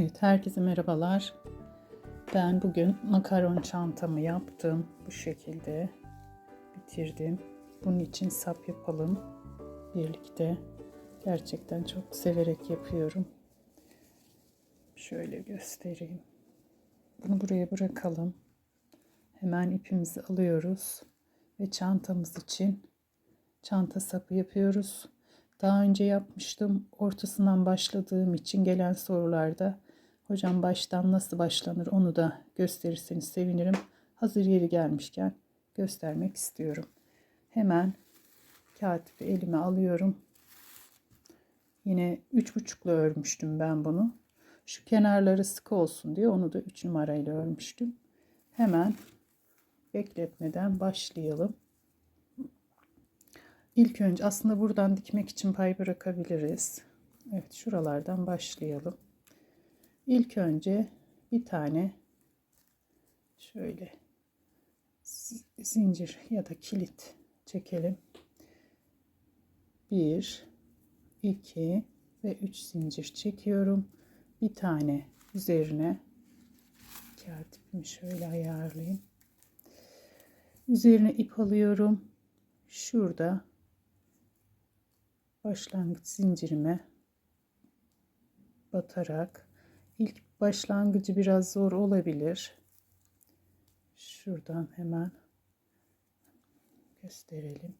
Evet, herkese merhabalar. Ben bugün makaron çantamı yaptım. Bu şekilde bitirdim. Bunun için sap yapalım birlikte. Gerçekten çok severek yapıyorum. Şöyle göstereyim. Bunu buraya bırakalım. Hemen ipimizi alıyoruz ve çantamız için çanta sapı yapıyoruz. Daha önce yapmıştım. Ortasından başladığım için gelen sorularda hocam baştan nasıl başlanır onu da gösterirseniz sevinirim. Hazır yeri gelmişken göstermek istiyorum. Hemen katibi elime alıyorum. Yine üç buçukla örmüştüm ben bunu. Şu kenarları sıkı olsun diye onu da 3 numarayla örmüştüm. Hemen bekletmeden başlayalım. İlk önce aslında buradan dikmek için pay bırakabiliriz. Evet şuralardan başlayalım. İlk önce bir tane şöyle zincir ya da kilit çekelim. 1 2 ve 3 zincir çekiyorum. Bir tane üzerine katibimi şöyle ayarlayayım. Üzerine ip alıyorum. Şurada başlangıç zincirime batarak ilk başlangıcı biraz zor olabilir. Şuradan hemen gösterelim.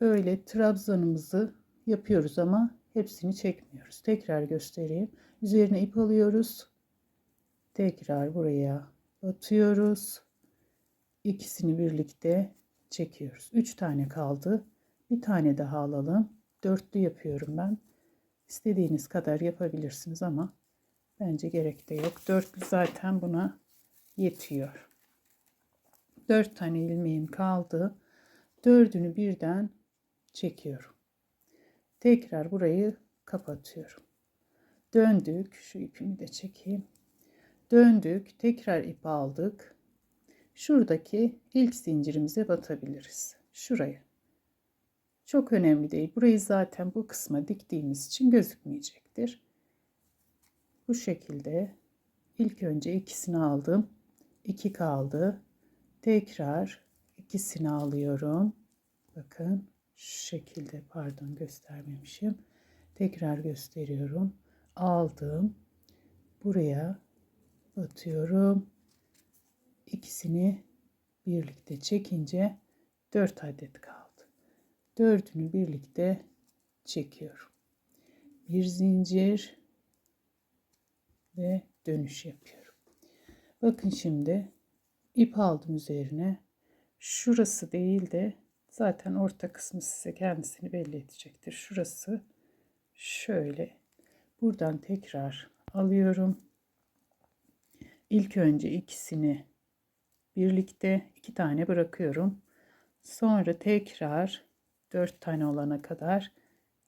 Böyle trabzanımızı yapıyoruz ama hepsini çekmiyoruz. Tekrar göstereyim. Üzerine ip alıyoruz. Tekrar buraya batıyoruz. İkisini birlikte çekiyoruz. 3 tane kaldı. Bir tane daha alalım. Dörtlü yapıyorum ben. İstediğiniz kadar yapabilirsiniz ama bence gerek de yok. Dörtlü zaten buna yetiyor. Dört tane ilmeğim kaldı. Dördünü birden çekiyorum. Tekrar burayı kapatıyorum. Döndük. Şu ipimi de çekeyim. Döndük. Tekrar ip aldık. Şuradaki ilk zincirimize batabiliriz. Şuraya. Çok önemli değil. Burayı zaten bu kısma diktiğimiz için gözükmeyecektir. Bu şekilde ilk önce ikisini aldım. 2 kaldı. Tekrar ikisini alıyorum. Bakın şu şekilde pardon göstermemişim. Tekrar gösteriyorum. Aldım. Buraya batıyorum. İkisini birlikte çekince 4 adet kaldı dördünü birlikte çekiyorum. Bir zincir ve dönüş yapıyorum. Bakın şimdi ip aldım üzerine. Şurası değil de zaten orta kısmı size kendisini belli edecektir. Şurası şöyle. Buradan tekrar alıyorum. İlk önce ikisini birlikte iki tane bırakıyorum. Sonra tekrar 4 tane olana kadar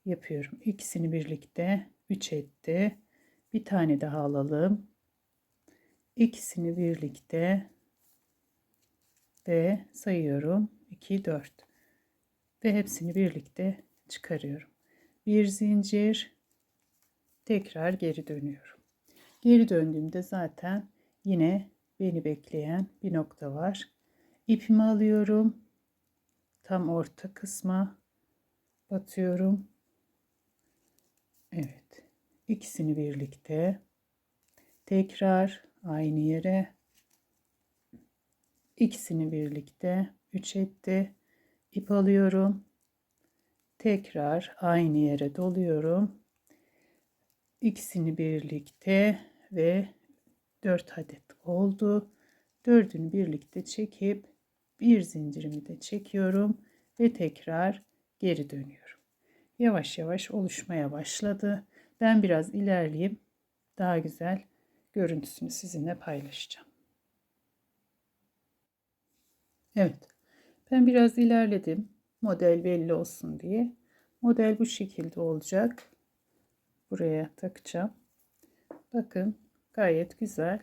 yapıyorum. İkisini birlikte 3 etti. Bir tane daha alalım. İkisini birlikte ve sayıyorum. 2 4 ve hepsini birlikte çıkarıyorum. Bir zincir tekrar geri dönüyorum. Geri döndüğümde zaten yine beni bekleyen bir nokta var. İpimi alıyorum tam orta kısma batıyorum. Evet. ikisini birlikte tekrar aynı yere ikisini birlikte 3 etti. ip alıyorum. Tekrar aynı yere doluyorum. İkisini birlikte ve 4 adet oldu. Dördünü birlikte çekip bir zincirimi de çekiyorum ve tekrar geri dönüyorum. Yavaş yavaş oluşmaya başladı. Ben biraz ilerleyeyim. Daha güzel görüntüsünü sizinle paylaşacağım. Evet. Ben biraz ilerledim. Model belli olsun diye. Model bu şekilde olacak. Buraya takacağım. Bakın gayet güzel.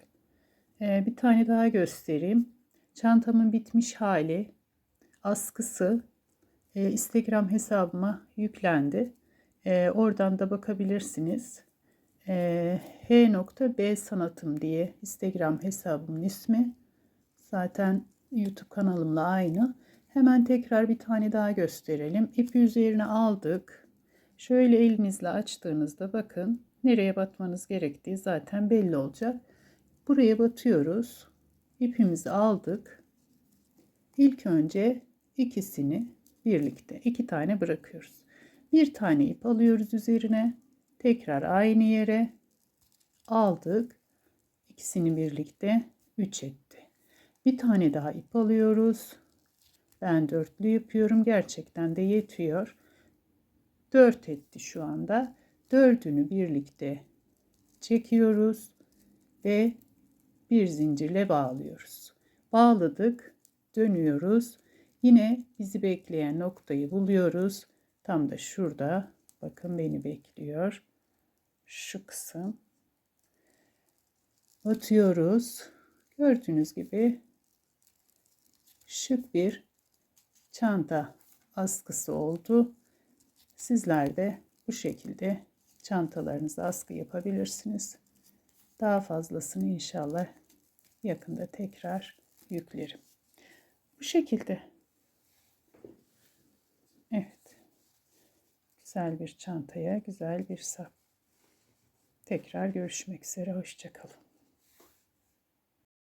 Ee, bir tane daha göstereyim. Çantamın bitmiş hali askısı e, Instagram hesabıma yüklendi. E, oradan da bakabilirsiniz. Ee, h.b sanatım diye Instagram hesabımın ismi. Zaten YouTube kanalımla aynı. Hemen tekrar bir tane daha gösterelim. İpi üzerine aldık. Şöyle elinizle açtığınızda bakın nereye batmanız gerektiği zaten belli olacak. Buraya batıyoruz. İpimizi aldık. İlk önce ikisini birlikte iki tane bırakıyoruz. Bir tane ip alıyoruz üzerine. Tekrar aynı yere aldık. İkisini birlikte 3 etti. Bir tane daha ip alıyoruz. Ben dörtlü yapıyorum. Gerçekten de yetiyor. 4 etti şu anda. Dördünü birlikte çekiyoruz ve bir zincirle bağlıyoruz. Bağladık, dönüyoruz. Yine bizi bekleyen noktayı buluyoruz. Tam da şurada. Bakın beni bekliyor. Şu kısım. Batıyoruz. Gördüğünüz gibi şık bir çanta askısı oldu. Sizler de bu şekilde çantalarınıza askı yapabilirsiniz. Daha fazlasını inşallah yakında tekrar yüklerim. Bu şekilde. Evet. Güzel bir çantaya, güzel bir sap. Tekrar görüşmek üzere. Hoşçakalın.